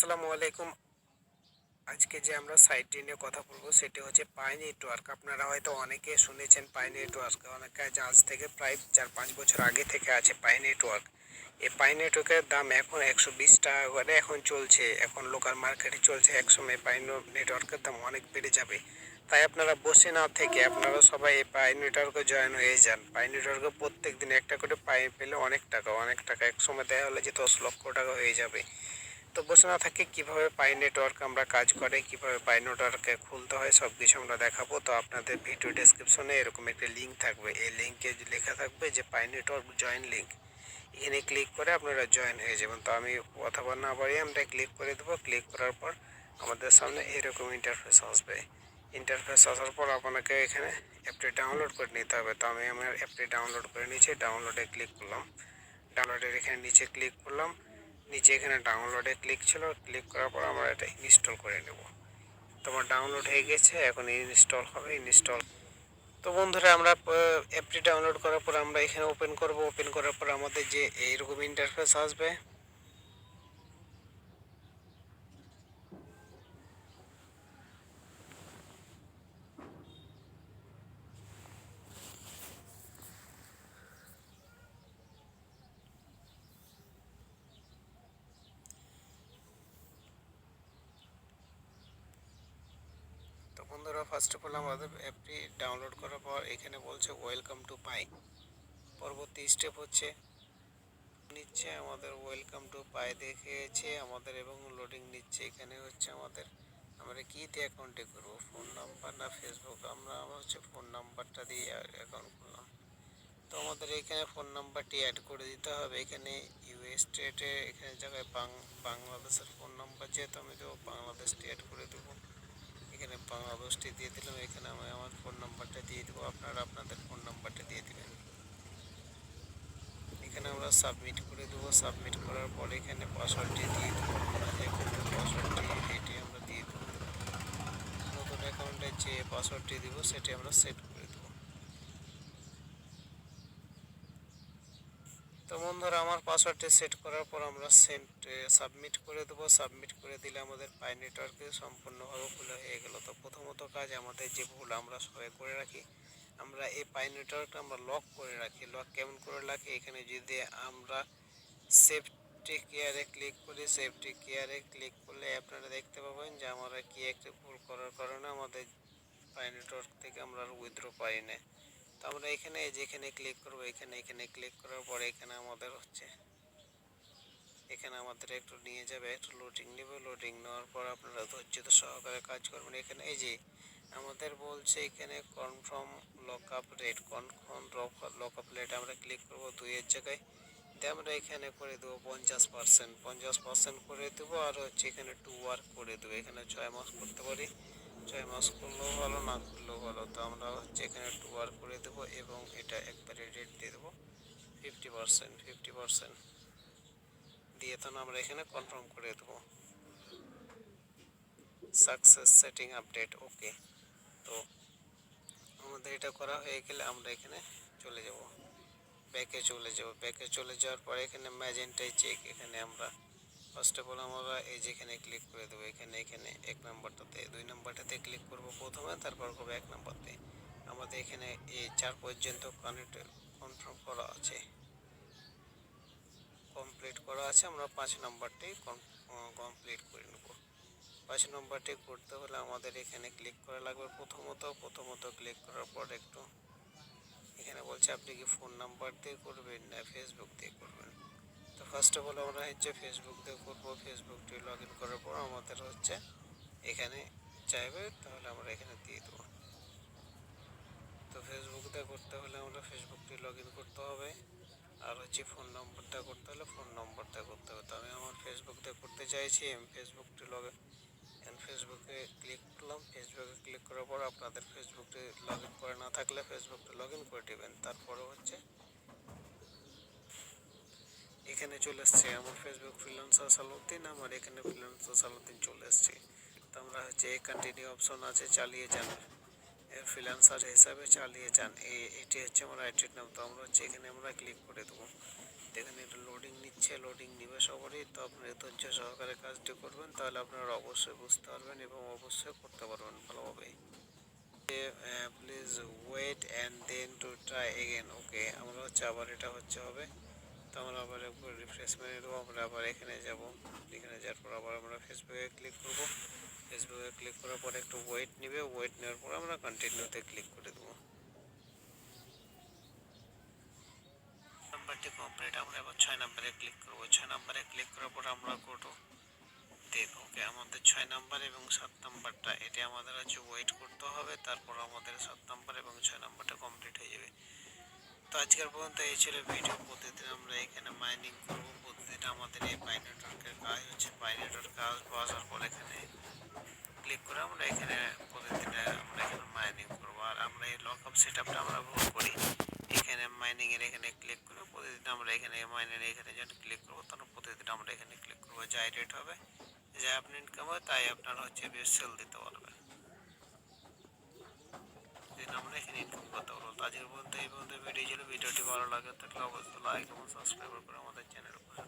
আসসালামু আলাইকুম। আজকে যে আমরা সাইটটি নিয়ে কথা বলব, সেটি হচ্ছে পাই নেটওয়ার্ক আপনারা হয়তো অনেকে শুনেছেন পাই নেটওয়ার্ক অনেকে আজ থেকে প্রায় চার পাঁচ বছর আগে থেকে আছে পাই নেটওয়ার্ক এই পাই নেটওয়ার্কের দাম এখন একশো বিশ টাকা করে এখন চলছে। এখন লোকাল মার্কেটে চলছে একসময় পাই নেটওয়ার্কের দাম অনেক বেড়ে যাবে। তাই আপনারা বসে না থেকে আপনারা সবাই এই পাই নেটওয়ার্কে জয়েন হয়ে যান। পাই নেটওয়ার্কে প্রত্যেক দিন একটা করে পাই পেলে অনেক টাকা অনেক টাকা। এক সময় দেখা হলে যে দশ লক্ষ টাকা হয়ে যাবে। তো বসে না থাকে, কীভাবে পাই নেটওয়ার্ক আমরা কাজ করে, কীভাবে পাই নেটওয়ার্কে খুলতে হয় সব কিছু আমরা দেখাবো। তো আপনাদের ভিডিও ডেসক্রিপশনে এরকম একটা লিঙ্ক থাকবে। এই লিঙ্কে লেখা থাকবে যে, পাই নেটওয়ার্ক জয়েন লিঙ্ক এখানে ক্লিক করে আপনারা জয়েন হয়ে যাবেন। তো আমি কথা বল না বাড়িয়ে আমরা ক্লিক করে দেবো। ক্লিক করার পর আমাদের সামনে এরকম ইন্টারফেস আসবে। ইন্টারফেস আসার পর আপনাকে এখানে অ্যাপটি ডাউনলোড করে নিতে হবে। তো আমি আমার অ্যাপটি ডাউনলোড করে নিয়েছি। ডাউনলোডে ক্লিক করলাম। ডাউনলোডের এখানে নিচে ক্লিক করলাম। নিচে এখানে ডাউনলোডে ক্লিক ছিল ক্লিক করার পর আমরা এটা ইনস্টল করে নেব। তোমার ডাউনলোড হয়ে গেছে, এখন ইনস্টল হবে ইনস্টল তো বন্ধুরা, আমরা অ্যাপটি ডাউনলোড করার পর আমরা এখানে ওপেন করব। ওপেন করার পর আমাদের যে, এইরকম ইন্টারফেস আসবে তো বন্ধুরা ফার্স্ট অফ অল আমাদের অ্যাপটি ডাউনলোড করার পর এখানে বলছে ওয়েলকাম টু পাই পরবর্তী স্টেপ হচ্ছে, নিচ্ছে আমাদের ওয়েলকাম টু পাই দেখেছে আমাদের এবং লোডিং নিচ্ছে। এখানে হচ্ছে আমাদের, আমরা কী দিয়ে অ্যাকাউন্টে করব? ফোন নাম্বার না ফেসবুক আমরা হচ্ছে ফোন নাম্বারটা দিয়ে অ্যাকাউন্ট করলাম তো আমাদের এখানে ফোন নাম্বারটি অ্যাড করে দিতে হবে। এখানে ইউএস স্টেটে এখানে জায়গায় বাংলাদেশের ফোন নাম্বার যেহেতু আমি দেবো বাংলাদেশটি অ্যাড করে দেবো। বাংলাদেশটি দিয়ে দিলাম। এখানে আমি আমার ফোন নাম্বারটা দিয়ে দেবো। আপনারা আপনাদের ফোন নাম্বারটা দিয়ে দেবেন। এখানে আমরা সাবমিট করে দেবো। সাবমিট করার পরে এখানে পাসওয়ার্ডটি দিয়ে দেবো। আপনারা যে পাসওয়ার্ডটি এটি আমরা দিয়ে দেবো। নতুন অ্যাকাউন্টে যে পাসওয়ার্ডটি দেবো, সেটি আমরা সেট করে দেবো তো বন্ধুরা আমার পাসওয়ার্ডটি সেট করার পর আমরা সেন্ট সাবমিট করে দেবো। সাবমিট করে দিলে আমাদের পাই নেটওয়ার্কে সম্পূর্ণভাবে খোলা হয়ে গেল। তো প্রথমত কাজ আমাদের যে ভুল আমরা সবাই করে রাখি, আমরা এই পাই নেটওয়ার্কটা আমরা লক করে রাখি। লক কেমন করে রাখি? এখানে যদি আমরা সেফটি কেয়ারে ক্লিক করি সেফটি কেয়ারে ক্লিক করলে আপনারা দেখতে পাবেন যে আমরা কি একটা ভুল করার কারণে আমাদের পাই নেটওয়ার্ক থেকে আমরা উইথড্র পাই না তো আমরা এখানে, যেখানে ক্লিক করব, এখানে এখানে ক্লিক করার পরে এখানে আমাদের হচ্ছে এখানে আমাদের একটু নিয়ে যাবে, একটু লোডিং নেবে। লোডিং নেওয়ার পর আপনারা ধৈর্য সহকারে কাজ করবেন। এখানে এই যে আমাদের বলছে এখানে confirm lock up rate confirm lock up rate আমরা ক্লিক করব দুইয়ের জায়গায়। দিয়ে আমরা এখানে করে দেবো পঞ্চাশ পার্সেন্ট পঞ্চাশ পার্সেন্ট করে দেবো আর হচ্ছে এখানে টু ওয়ার্ক করে দেবো। এখানে ছয় মাস করতে পারি। ছয় মাস করলেও ভালো, না করলেও ভালো। তো আমরা হচ্ছে এখানে টু ওয়ার্ক করে দেবো এবং এটা একবারে রেট দিয়ে দেবো। ফিফটি পার্সেন্ট ফিফটি পার্সেন্ট দিয়ে তখন আমরা এখানে কনফার্ম করে দেবো। সাকসেস সেটিং আপডেট ওকে তো আমাদের এটা করা হয়ে গেলে আমরা এখানে চলে যাব। ব্যাকে চলে যাব। ব্যাকে চলে যাওয়ার পরে এখানে ম্যাজেন্টাই চেক এখানে আমরা ফার্স্ট অফ অল আমরা এই যেখানে ক্লিক করে দেবো, এখানে এখানে, এক নম্বরটাতে, দুই নম্বরটাতে ক্লিক করব প্রথমে, তারপর করব এক নম্বরতে। আমাদের এখানে এই চার পর্যন্ত কানেক্ট কনফার্ম করা আছে। কমপ্লিট করা আছে, আমরা পাঁচ নম্বরটি কমপ্লিট করে নেব। পাঁচ নম্বরটি করতে হলে আমাদের এখানে ক্লিক করা লাগবে প্রথমত। প্রথমত ক্লিক করার পর একটু এখানে বলছে আপনি কি ফোন নাম্বার দিয়ে করবেন না ফেসবুক দিয়ে করবেন? তো ফার্স্ট অফ অল আমরা হচ্ছে ফেসবুক দিয়ে করব। ফেসবুকটি লগ ইন করার পর আমাদের হচ্ছে এখানে চাইবে, তাহলে আমরা এখানে দিয়ে দেবো। তো ফেসবুক দিয়ে করতে হলে আমরা ফেসবুকটি লগ ইন করতে হবে। আর হচ্ছে ফোন নম্বরটা করতে হলে ফোন নম্বরটা করতে হবে। তো আমি আমার ফেসবুক দিয়ে করতে চাইছি, আমি ফেসবুকটি লগ ইন ফেসবুকে ক্লিক করলাম। ফেসবুকে ক্লিক করার পর আপনাদের ফেসবুকটি লগ ইন করে না থাকলে ফেসবুকটি লগ ইন করে দেবেন। তারপরে হচ্ছে এখানে চলে এসছে আমার ফেসবুক ফ্রিল্যান্সার সালুদ্দিন আমার এখানে ফ্রিল্যান্সার সালুদ্দিন চলে এসছে তো আমরা হচ্ছে এই কন্টিনিউ অপশন আছে, চালিয়ে যান। ফ্রিল্যান্সার হিসাবে চালিয়ে যান। এটি হচ্ছে আমার আইটির নাম তো আমরা হচ্ছে এখানে আমরা ক্লিক করে দেবো। দেখেন এটা লোডিং নিচ্ছে লোডিং নিবে সবারই। তো আপনি ধৈর্য সহকারে কাজটি করবেন, তাহলে আপনারা অবশ্যই বুঝতে পারবেন এবং অবশ্যই করতে পারবেন ভালোভাবে please wait and then to try again okay, আমরা হচ্ছে আবার এটা হচ্ছে হবে। তো আমরা আবার একবার রিফ্রেশ মেরে দেবো আমরা আবার এখানে যাব। এখানে যাওয়ার পর আবার আমরা ফেসবুকে ক্লিক করব। ফেসবুকে ক্লিক করার পর একটু ওয়েট নেবে ওয়েট নেওয়ার পর আমরা কন্টিনিউতে ক্লিক করে দেবো। নাম্বারটি কমপ্লিট আমরা এবার ছয় নাম্বারে ক্লিক করব। ছয় নাম্বারে ক্লিক করার পর আমরা কোটো দেন ওকে আমাদের ছয় নাম্বার এবং সাত নাম্বারটা এটা আমাদের হচ্ছে ওয়েট করতে হবে, তারপর আমাদের সাত নাম্বার এবং ছয় নাম্বারটা কমপ্লিট হয়ে যাবে। তো আজকের পর্যন্ত এই ছিল ভিডিও প্রতিদিন আমরা এখানে মাইনিং করব। প্রতিদিন আমাদের এই পাই নেটওয়ার্কের কাজ হচ্ছে পাই নেটওয়ার্ক কাজ আসার পর এখানে ক্লিক করে আমরা এখানে প্রতিদিন আমরা এখানে মাইনিং করব। আর আমরা এই লক আপ সেট আপটা আমরা ভুল করি। এখানে মাইনিং এর এখানে ক্লিক করে প্রতিদিন আমরা এখানে মাইনের এখানে যখন ক্লিক করব, তখন প্রতিদিন আমরা এখানে ক্লিক করব। যাই রেট হবে, যা আপনি ইনকাম হয় তাই আপনার হচ্ছে সেল দিতে পারবেন। আমরা এখানে ইনকাম করতে পারব। আজকের পর্যন্ত এই পর্যন্ত ভিডিও ছিল। ভিডিওটি ভালো লাগে থাকলে অবশ্যই লাইক এবং সাবস্ক্রাইব করে আমাদের চ্যানেল পাশে